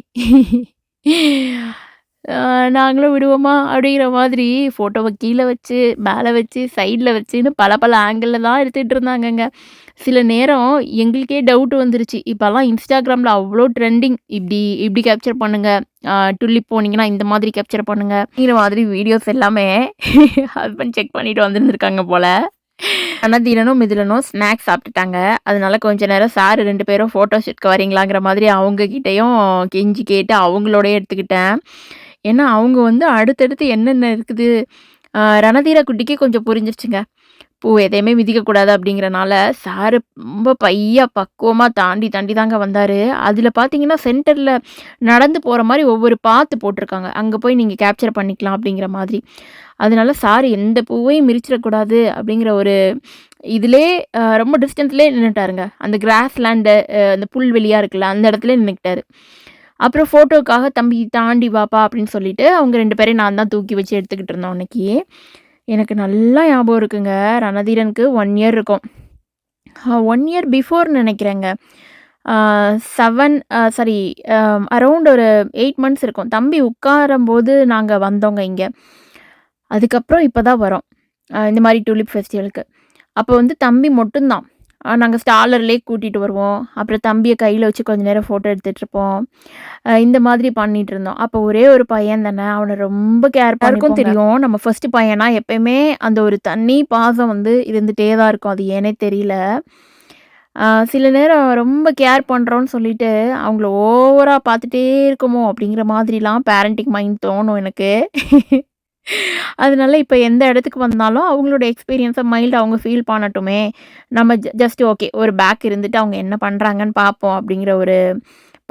நாங்களும் விடுவோமா? அப்படிங்கிற மாதிரி ஃபோட்டோவை கீழே வச்சு மேலே வச்சு சைடில் வச்சுன்னு பல பல ஆங்கிளில் தான் எடுத்துகிட்டு இருந்தாங்கங்க. சில நேரம் எங்களுக்கே டவுட் வந்துருச்சு. இப்போல்லாம் இன்ஸ்டாகிராமில் அவ்வளோ ட்ரெண்டிங் இப்படி இப்படி கேப்சர் பண்ணுங்க. டுலிப் போனீங்கன்னா இந்த மாதிரி கேப்சர் பண்ணுங்க. இந்த மாதிரி வீடியோஸ் எல்லாமே ஹஸ்பண்ட் செக் பண்ணிட்டு வந்துருந்துருக்காங்க போல். அனதீரனும் மிதிலனும் ஸ்நாக்ஸ் சாப்பிட்டுட்டாங்க. அதனால கொஞ்ச நேரம் சார் ரெண்டு பேரும் ஃபோட்டோ ஷூட்க்கு வரீங்களாங்கிற மாதிரி அவங்கக்கிட்டேயும் கெஞ்சி கேட்டு அவங்களோடயே எடுத்துக்கிட்டேன். ஏன்னா அவங்க வந்து அடுத்தடுத்து என்னென்ன இருக்குது? ரணதீர குட்டிக்கு கொஞ்சம் புரிஞ்சிருச்சுங்க. பூ எதையுமே மிதிக்கக்கூடாது அப்படிங்கிறனால சார் ரொம்ப பையா பக்குவமாக தாண்டி தாண்டி தாங்க வந்தார். அதில் பார்த்தீங்கன்னா சென்டரில் நடந்து போகிற மாதிரி ஒவ்வொரு பாத்து போட்டிருக்காங்க. அங்கே போய் நீங்கள் கேப்சர் பண்ணிக்கலாம் அப்படிங்கிற மாதிரி. அதனால சார் எந்த பூவையும் மிரிச்சிடக்கூடாது அப்படிங்கிற ஒரு இதிலே ரொம்ப டிஸ்டன்ஸ்லேயே நின்றுட்டாருங்க அந்த கிராஸ் லேண்டு அந்த புல்வெளியாக இருக்குல்ல அந்த இடத்துல நின்றுக்கிட்டாரு அப்புறம் ஃபோட்டோக்காக தம்பி தாண்டி வாப்பா அப்படின்னு சொல்லிட்டு அவங்க ரெண்டு பேரையும் நான் தான் தூக்கி வச்சு எடுத்துக்கிட்டு இருந்தோம் அன்னைக்கு. எனக்கு நல்லா ஞாபகம் இருக்குங்க. ரணதீரனுக்கு ஒன் இயர் இருக்கும். ஒன் இயர் பிஃபோர்னு நினைக்கிறேங்க. செவன் சாரி அரௌண்ட் ஒரு எயிட் மந்த்ஸ் இருக்கும். தம்பி உட்காரும்போது நாங்கள் வந்தோங்க இங்கே. அதுக்கப்புறம் இப்போ தான் வரோம் இந்த மாதிரி டூலிப் ஃபெஸ்டிவலுக்கு அப்போ வந்து தம்பி மட்டும்தான். நாங்கள் ஸ்டாலர்லேயே கூட்டிகிட்டு வருவோம். அப்புறம் தம்பியை கையில் வச்சு கொஞ்ச நேரம் ஃபோட்டோ ஆஹ் இந்த மாதிரி பண்ணிட்டு இருந்தோம். அப்போ ஒரே ஒரு பையன் தானே. அவனை ரொம்ப கேர் யாருக்கும் தெரியும். நம்ம ஃபர்ஸ்ட் பையனா எப்பயுமே அந்த ஒரு தண்ணி பாசம் வந்து இருந்துகிட்டே தான் இருக்கும். அது ஏனே தெரியல. சில நேரம் ரொம்ப கேர் பண்ணுறோன்னு சொல்லிட்டு அவங்கள ஓவராக பார்த்துட்டே இருக்குமோ அப்படிங்கிற மாதிரிலாம் பேரண்டிங் மைண்ட் தோணும் எனக்கு. அதனால இப்போ எந்த இடத்துக்கு வந்தாலும் அவங்களோட எக்ஸ்பீரியன்ஸை மைல்டு அவங்க ஃபீல் பண்ணட்டுமே. நம்ம ஜஸ்ட் ஓகே ஒரு பேக் இருந்துட்டு அவங்க என்ன பண்ணுறாங்கன்னு பார்ப்போம் அப்படிங்கிற ஒரு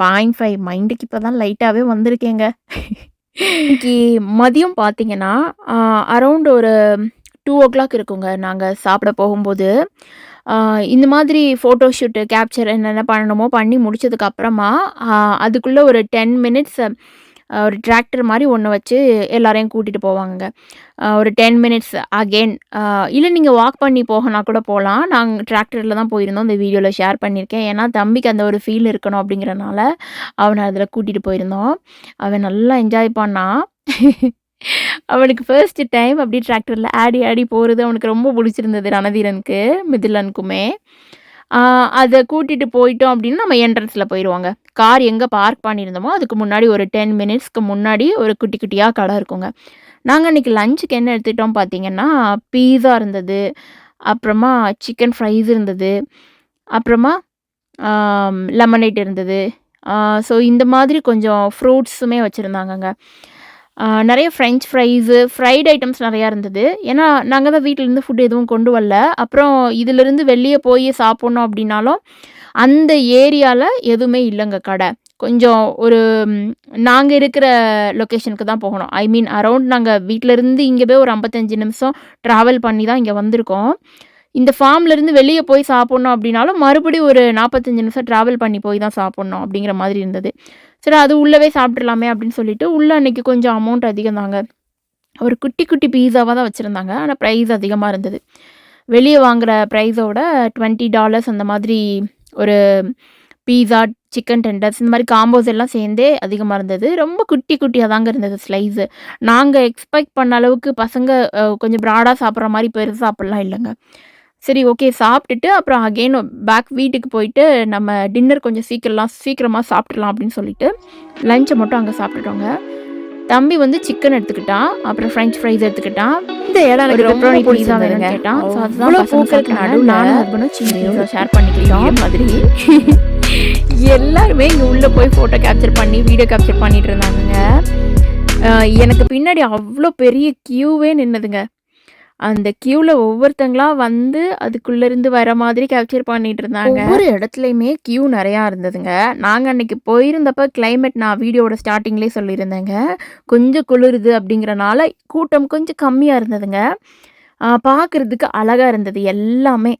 பாயிண்ட் ஃபைவ் மைண்டுக்கு இப்போ தான் லைட்டாகவே வந்திருக்கேங்க. இன்னைக்கு மதியம் பார்த்தீங்கன்னா அரௌண்ட் ஒரு டூ ஓ கிளாக் இருக்குங்க. நாங்கள் சாப்பிட போகும்போது இந்த மாதிரி ஃபோட்டோ ஷூட்டு கேப்சர் என்னென்ன பண்ணணுமோ பண்ணி முடிச்சதுக்கப்புறமா அதுக்குள்ளே ஒரு டென் மினிட்ஸ் ஒரு டிராக்டர் மாதிரி ஒன்று வச்சு எல்லாரையும் கூட்டிகிட்டு போவாங்கங்க. ஒரு டென் மினிட்ஸ் அகெயின் இல்லை நீங்கள் வாக் பண்ணி போகனா கூட போகலாம் நாங்கள் டிராக்டரில் தான் போயிருந்தோம். இந்த வீடியோவில் ஷேர் பண்ணியிருக்கேன். ஏன்னா தம்பிக்கு அந்த ஒரு ஃபீல் இருக்கணும் அப்படிங்கிறனால அவனை அதில் கூட்டிகிட்டு போயிருந்தோம். அவன் நல்லா என்ஜாய் பண்ணான் அவனுக்கு ஃபர்ஸ்ட் டைம் அப்படி டிராக்டரில் ஆடி ஆடி போகிறது அவனுக்கு ரொம்ப பிடிச்சிருந்தது ரணதீரனுக்கு மிதிலனுக்குமே. அதை கூட்டிகிட்டு போயிட்டோம் அப்படின்னா நம்ம என்ட்ரன்ஸில் போயிடுவாங்க கார் எங்கே பார்க் பண்ணியிருந்தோமோ அதுக்கு முன்னாடி ஒரு டென் மினிட்ஸ்க்கு முன்னாடி ஒரு குட்டி குட்டியாக கடை இருக்குங்க. நாங்கள் அன்றைக்கி லஞ்சுக்கு என்ன எடுத்துக்கிட்டோம் பார்த்தீங்கன்னா பீஸா இருந்தது அப்புறமா சிக்கன் ஃப்ரைஸ் இருந்தது அப்புறமா லெமனேட் இருந்தது. ஸோ இந்த மாதிரி கொஞ்சம் ஃப்ரூட்ஸுமே வச்சுருந்தாங்கங்க. நிறைய ஃப்ரெஞ்ச் ஃப்ரைஸு ஃப்ரைட் ஐட்டம்ஸ் நிறையா இருந்தது. ஏன்னா நாங்கள் தான் வீட்டிலேருந்து ஃபுட் எதுவும் கொண்டு வரல. அப்புறம் இதிலிருந்து வெளியே போய் சாப்பிட்ணும் அப்படின்னாலும் அந்த ஏரியாவில் எதுவுமே இல்லைங்க கடை. கொஞ்சம் ஒரு நாங்கள் இருக்கிற லொக்கேஷனுக்கு தான் போகணும். ஐ மீன் அரௌண்ட் நாங்கள் வீட்டிலேருந்து இங்கே போய் ஒரு ஐம்பத்தஞ்சு நிமிஷம் ட்ராவல் பண்ணி தான் இங்கே வந்திருக்கோம். இந்த ஃபார்ம்லேருந்து வெளியே போய் சாப்பிட்ணும் அப்படின்னாலும் மறுபடியும் ஒரு நாற்பத்தஞ்சு நிமிஷம் ட்ராவல் பண்ணி போய் தான் சாப்பிட்ணும் அப்படிங்கிற மாதிரி இருந்தது. சரி அது உள்ளவே சாப்பிட்றலாமே அப்படின்னு சொல்லிட்டு உள்ளே அன்றைக்கி கொஞ்சம் அமௌண்ட் அதிகம் தாங்க ஒரு குட்டி குட்டி பீஸாவாக தான் வச்சுருந்தாங்க. ஆனால் ப்ரைஸ் அதிகமாக இருந்தது. வெளியே வாங்குகிற ப்ரைஸோட டுவெண்ட்டி டாலர்ஸ் அந்த மாதிரி ஒரு பீஸா சிக்கன் டெண்டர்ஸ் இந்த மாதிரி காம்போஸ் எல்லாம் சேர்ந்தே அதிகமாக இருந்தது. ரொம்ப குட்டி குட்டியாக தாங்க இருந்தது ஸ்லைஸு நாங்கள் எக்ஸ்பெக்ட் பண்ண அளவுக்கு பசங்க கொஞ்சம் ப்ராடாக சாப்பிட்ற மாதிரி பெருசாக சாப்பிட்லாம் இல்லைங்க. சரி ஓகே சாப்பிட்டுட்டு அப்புறம் அகெயின் பேக் வீட்டுக்கு போயிட்டு நம்ம டின்னர் கொஞ்சம் சீக்கிரம்லாம் சீக்கிரமாக சாப்பிட்றலாம் அப்படின்னு சொல்லிட்டு லஞ்சை மட்டும் அங்கே சாப்பிட்டுட்டோங்க. தம்பி வந்து சிக்கன் எடுத்துக்கிட்டான் அப்புறம் ஃப்ரெஞ்ச் ஃப்ரைஸ் எடுத்துக்கிட்டான். இந்த இடம் எனக்கு ரொம்ப பீஸா வேணும்னு கேட்டான். ஸோ அதுதான் பூக்களுக்கு நடுவில் நானும் ஹஸ்பண்டும் சின்ன ஷேர் பண்ணிக்கிட்டோம். மாதிரி. எல்லாருமே இங்கே உள்ளே போய் ஃபோட்டோ கேப்சர் பண்ணி வீடியோ கேப்சர் பண்ணிட்டு இருந்தாங்கங்க. அஹ் எனக்கு பின்னாடி அவ்வளோ பெரிய கியூவே நின்னுதுங்க. அந்த கியூவில் ஒவ்வொருத்தங்களா வந்து அதுக்குள்ளேருந்து வர மாதிரி கேப்சர் பண்ணிட்டு இருந்தாங்க ஒவ்வொரு இடத்துலையுமே கியூ நிறையா இருந்ததுங்க. நாங்கள் அன்னைக்கு போயிருந்தப்ப கிளைமேட் நான் வீடியோவோட ஸ்டார்டிங்லேயே சொல்லியிருந்தேங்க. கொஞ்சம் குளிருது அப்படிங்கிறனால கூட்டம் கொஞ்சம் கம்மியாக இருந்ததுங்க. பார்க்குறதுக்கு அழகாக இருந்தது எல்லாமே.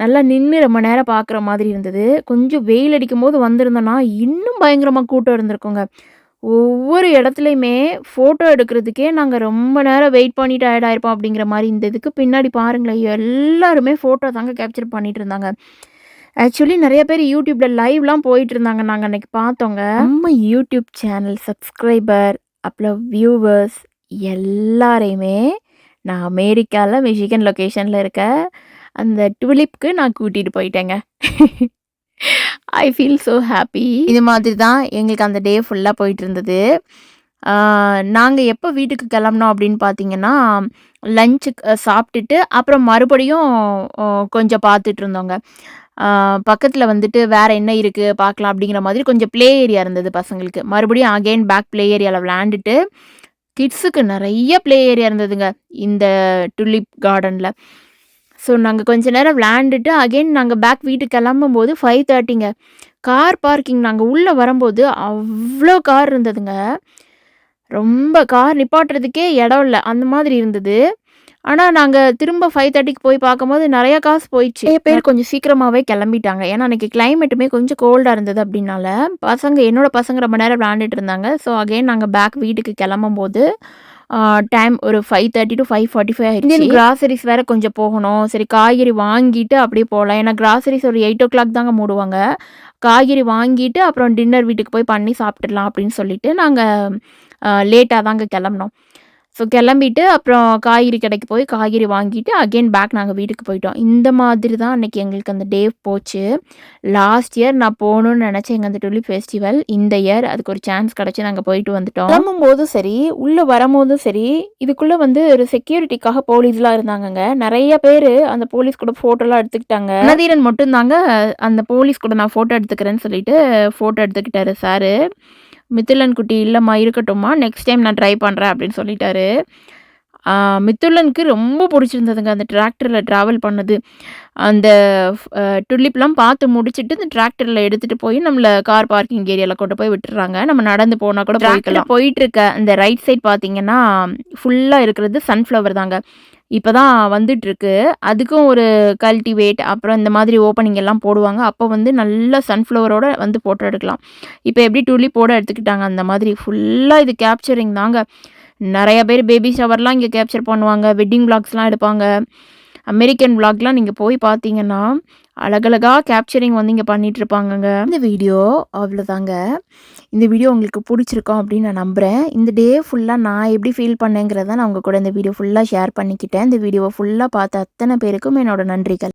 நல்லா நின்று ரொம்ப நேரம் பார்க்குற மாதிரி இருந்தது. கொஞ்சம் வெயில் அடிக்கும் போது வந்திருந்தோன்னா இன்னும் பயங்கரமாக கூட்டம் இருந்திருக்குங்க. ஒவ்வொரு இடத்துலையுமே ஃபோட்டோ எடுக்கிறதுக்கே நாங்கள் ரொம்ப நேரம் வெயிட் பண்ணி tired ஆயிருப்போம் அப்படிங்கிற மாதிரி இந்த இதுக்கு பின்னாடி பாருங்களேன் எல்லாருமே ஃபோட்டோ தாங்க கேப்சர் பண்ணிட்டு இருந்தாங்க. ஆக்சுவலி நிறைய பேர் யூடியூப்பில் லைவ்லாம் போயிட்டு இருந்தாங்க நாங்கள் அன்னைக்கு பார்த்தோங்க. நம்ம யூடியூப் சேனல் சப்ஸ்கிரைபர் அப்புறம் வியூவர்ஸ் எல்லாரையுமே நான் அமெரிக்காவில் மிஷிகன் லொக்கேஷனில் இருக்க அந்த டுலிப்க்கு நான் கூட்டிகிட்டு போயிட்டேங்க. ஐ ஃபீல் ஸோ ஹாப்பி இது மாதிரி தான் எங்களுக்கு அந்த டே ஃபுல்லாக போயிட்டு இருந்தது நாங்கள் எப்போ வீட்டுக்கு கிளம்புனோம் அப்படின்னு பார்த்தீங்கன்னா லஞ்சு சாப்பிட்டுட்டு அப்புறம் மறுபடியும் கொஞ்சம் பார்த்துட்டு இருந்தோங்க பக்கத்தில் வந்துட்டு வேறு என்ன இருக்குது பார்க்கலாம் அப்படிங்கிற மாதிரி கொஞ்சம் ப்ளே ஏரியா இருந்தது பசங்களுக்கு. மறுபடியும் அகைன் பேக் ப்ளே ஏரியாவில் விளையாண்டுட்டு கிட்ஸுக்கு நிறைய ப்ளே ஏரியா இருந்ததுங்க இந்த டுலிப் கார்டனில் ஸோ நாங்கள் கொஞ்ச நேரம் விளையாண்டுட்டு அகைன் நாங்கள் பேக் வீட்டுக்கு கிளம்பும்போது ஃபைவ் தேர்ட்டிங்க கார் பார்க்கிங் நாங்கள் உள்ளே வரும்போது அவ்வளோ கார் இருந்ததுங்க. ரொம்ப கார் நிப்பாட்டுறதுக்கே இடம் இல்லை. அந்த மாதிரி இருந்தது. ஆனால் நாங்கள் திரும்ப ஃபைவ் தேர்ட்டிக்கு போய் பார்க்கும்போது நிறைய காசு போயிடுச்சு. நிறைய பேர் கொஞ்சம் சீக்கிரமாகவே கிளம்பிட்டாங்க. ஏன்னா அன்றைக்கி கிளைமேட்டுமே கொஞ்சம் கோல்டாக இருந்தது அப்படின்னால பசங்க என்னோட பசங்க ரொம்ப நேரம் விளையாண்டுட்டு இருந்தாங்க. ஸோ அகைன் நாங்கள் பேக் வீட்டுக்கு கிளம்பும்போது டைம் ஒரு five thirty to five forty five ஆயிடுச்சு கிராசரிஸ் வேறு கொஞ்சம் போகணும். சரி காய்கறி வாங்கிட்டு அப்படியே போகலாம். ஏன்னா கிராசரிஸ் ஒரு எயிட் ஓ கிளாக் தாங்க மூடுவாங்க. காய்கறி வாங்கிட்டு அப்புறம் டின்னர் வீட்டுக்கு போய் பண்ணி சாப்பிட்டுடலாம் அப்படின்னு சொல்லிட்டு நாங்கள் லேட்டாக தாங்க கிளம்புனோம். ஸோ கிளம்பிட்டு அப்புறம் காய்கறி கடைக்கு போய் காய்கறி வாங்கிட்டு அகைன் பேக் நாங்கள் வீட்டுக்கு போயிட்டோம். இந்த மாதிரி தான் அன்றைக்கி எங்களுக்கு அந்த டே போச்சு. லாஸ்ட் இயர் நான் போகணுன்னு நினச்சேன் எங்கள் அந்த டுலிப் ஃபெஸ்டிவல் இந்த இயர் அதுக்கு ஒரு சான்ஸ் கிடச்சி நாங்கள் போயிட்டு வந்துட்டோம். கிளம்பும்போதும் சரி உள்ளே வரும்போதும் சரி இதுக்குள்ளே வந்து ஒரு செக்யூரிட்டிக்காக போலீஸ்லாம் இருந்தாங்கங்க. நிறைய பேர் அந்த போலீஸ் கூட ஃபோட்டோலாம் எடுத்துக்கிட்டாங்க. நதீரன் மட்டும்தாங்க அந்த போலீஸ் கூட நான் ஃபோட்டோ எடுத்துக்கிறேன்னு சொல்லிட்டு ஃபோட்டோ எடுத்துக்கிட்டாரு சாரு. மித்துலன் குட்டி இல்லைம்மா இருக்கட்டும்மா. நெக்ஸ்ட் டைம் நான் ட்ரை பண்ணுறேன் அப்படின்னு சொல்லிட்டாரு. மித்துலனுக்கு ரொம்ப பிடிச்சிருந்ததுங்க அந்த டிராக்டரில் ட்ராவல் பண்ணது. அந்த டுலிப்லாம் பார்த்து முடிச்சுட்டு இந்த டிராக்டரில் எடுத்துகிட்டு போய் நம்மளை கார் பார்க்கிங் ஏரியாவில் கொண்டு போய் விட்டுறாங்க. நம்ம நடந்து போனால் கூட போய்க்கலாம். போயிட்டு இருக்க அந்த ரைட் சைட் பார்த்தீங்கன்னா ஃபுல்லாக இருக்கிறது சன்ஃப்ளவர் தாங்க. இப்போ தான் வந்துட்டுருக்கு. அதுக்கும் ஒரு கல்டிவேட் அப்புறம் இந்த மாதிரி ஓப்பனிங் எல்லாம் போடுவாங்க. அப்போ வந்து நல்ல சன்ஃப்ளவரோட வந்து ஃபோட்டோ எடுக்கலாம். இப்போ எப்படி டூலிப்போட எடுத்துக்கிட்டாங்க அந்த மாதிரி ஃபுல்லாக இது கேப்சரிங் தாங்க. நிறைய பேர் பேபி ஷவர்லாம் இங்கே கேப்சர் பண்ணுவாங்க வெட்டிங் vlogsலாம் எடுப்பாங்க. அமெரிக்கன் vlogலாம் நீங்கள் போய் பார்த்தீங்கன்னா அழகழகாக கேப்சரிங் வந்து இங்கே பண்ணிகிட்ருப்பாங்கங்க இந்த வீடியோ அவ்வளோதாங்க இந்த வீடியோ உங்களுக்கு பிடிச்சிருக்கோம் அப்படின்னு நான் நம்புகிறேன் இந்த டே ஃபுல்லாக நான் எப்படி ஃபீல் பண்ணேங்கிறத நான் உங்கள் கூட இந்த வீடியோ ஃபுல்லாக ஷேர் பண்ணிக்கிட்டேன். இந்த வீடியோவை ஃபுல்லாக பார்த்த அத்தனை பேருக்கும் என்னோடய நன்றிகள்.